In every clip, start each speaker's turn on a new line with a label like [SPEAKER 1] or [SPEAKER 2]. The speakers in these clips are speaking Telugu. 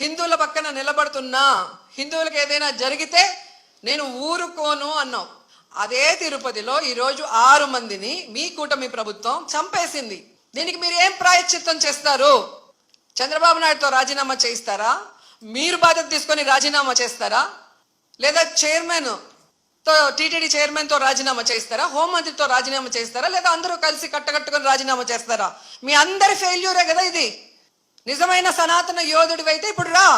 [SPEAKER 1] హిందువుల పక్కన నిలబడుతున్నా హిందువులకు ఏదైనా జరిగితే నేను ఊరుకోను అన్నావు. అదే తిరుపతిలో ఈరోజు ఆరు మందిని మీ కూటమి ప్రభుత్వం చంపేసింది. దీనికి మీరు ఏం ప్రాయశ్చిత్తం చేస్తారు? చంద్రబాబు నాయుడుతో రాజీనామా చేయిస్తారా? మీరు బాధ్యత తీసుకొని రాజీనామా చేస్తారా? లేదా చైర్మన్తో టీటీడీ చైర్మన్తో రాజీనామా చేస్తారా హోంమంత్రితో రాజీనామా చేస్తారా లేదా అందరూ కలిసి కట్టకట్టుకొని రాజీనామా చేస్తారా? మీ అందరి ఫెయిల్యూరే కదా ఇది. నిజమైన సనాతన యోధుడివైతే ఇప్పుడు రా.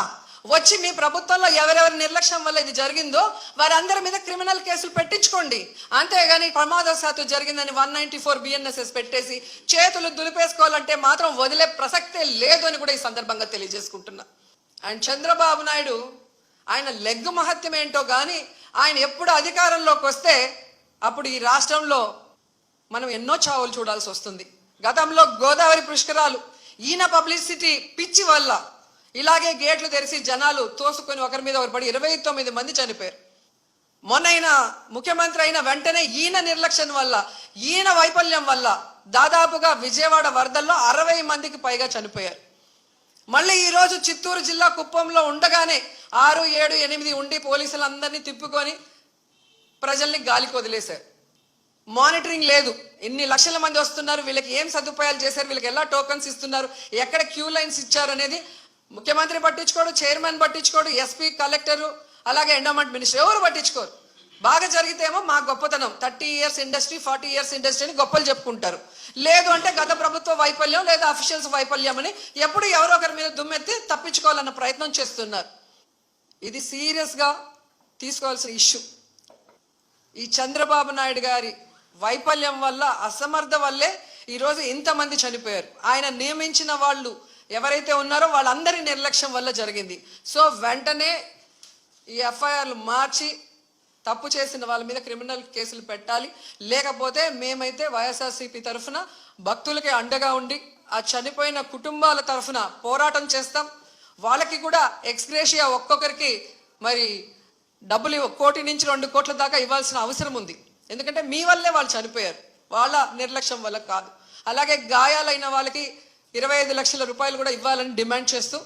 [SPEAKER 1] వచ్చి మీ ప్రభుత్వంలో ఎవరెవరి నిర్లక్ష్యం వల్ల ఇది జరిగిందో వారందరి మీద క్రిమినల్ కేసులు పెట్టించుకోండి. అంతేగాని ప్రమాదశాత్తు జరిగిందని వన్ నైన్టీ ఫోర్ బిఎన్ఎస్ఎస్ పెట్టేసి చేతులు దులిపేసుకోవాలంటే మాత్రం వదిలే ప్రసక్తే లేదు అని కూడా ఈ సందర్భంగా తెలియజేసుకుంటున్నా. అండ్ చంద్రబాబు నాయుడు ఆయన లెగ్ మహత్యం ఏంటో కానీ ఆయన ఎప్పుడు అధికారంలోకి వస్తే అప్పుడు ఈ రాష్ట్రంలో మనం ఎన్నో చావులు చూడాల్సి వస్తుంది. గతంలో గోదావరి పుష్కరాలు ఈయన పబ్లిసిటీ పిచ్చి వల్ల ఇలాగే గేట్లు తెరిచి జనాలు తోసుకొని ఒకరి మీద ఒకరు పడి ఇరవై తొమ్మిది మంది చనిపోయారు. మొన్న ముఖ్యమంత్రి అయిన వెంటనే ఈయన నిర్లక్ష్యం వల్ల ఈయన వైఫల్యం వల్ల దాదాపుగా విజయవాడ వరదల్లో అరవై మందికి పైగా చనిపోయారు. మళ్ళీ ఈరోజు చిత్తూరు జిల్లా కుప్పంలో ఉండగానే ఆరు ఏడు ఎనిమిది ఉండి పోలీసులందరినీ తిప్పుకొని ప్రజల్ని గాలికి వదిలేశారు. మానిటరింగ్ లేదు. ఎన్ని లక్షల మంది వస్తున్నారు వీళ్ళకి ఏం సదుపాయాలు చేశారు వీళ్ళకి ఎలా టోకన్స్ ఇస్తున్నారు ఎక్కడ క్యూ లైన్స్ ఇచ్చారు అనేది ముఖ్యమంత్రి పట్టించుకోడు చైర్మన్ పట్టించుకోడు ఎస్పీ కలెక్టరు అలాగే ఎండోమెంట్ మినిస్టర్ ఎవరు పట్టించుకోరు. బాగా జరిగితేమో మా గొప్పతనం. Thirty years industry forty years industry అని గొప్పలు చెప్పుకుంటారు. లేదు అంటే గత ప్రభుత్వ వైఫల్యం లేదా అఫీషియల్స్ వైఫల్యం అని ఎప్పుడు ఎవరో ఒకరి మీద దుమ్మెత్తి తప్పించుకోవాలన్న ప్రయత్నం చేస్తున్నారు. ఇది సీరియస్గా తీసుకోవాల్సిన ఇష్యూ. ఈ చంద్రబాబు నాయుడు గారి వైఫల్యం వల్ల అసమర్థ వల్లే ఈరోజు ఇంతమంది చనిపోయారు. ఆయన నియమించిన వాళ్ళు ఎవరైతే ఉన్నారో వాళ్ళందరి నిర్లక్ష్యం వల్ల జరిగింది. సో వెంటనే ఈ ఎఫ్ఐఆర్లు మార్చి తప్పు చేసిన వాళ్ళ మీద క్రిమినల్ కేసులు పెట్టాలి. లేకపోతే మేమైతే వైఎస్ఆర్సీపీ తరఫున భక్తులకి అండగా ఉండి ఆ చనిపోయిన కుటుంబాల తరఫున పోరాటం చేస్తాం. వాళ్ళకి కూడా ఎక్స్గ్రేషియా ఒక్కొక్కరికి మరి డబ్బులు కోటి నుంచి రెండు కోట్ల దాకా ఇవ్వాల్సిన అవసరం ఉంది. ఎందుకంటే మీ వల్లే వాళ్ళు చనిపోయారు. వాళ్ళ నిర్లక్ష్యం వల్ల కాదు. అలాగే గాయాలైన వాళ్ళకి ఇరవై ఐదు లక్షల రూపాయలు కూడా ఇవ్వాలని డిమాండ్ చేస్తూ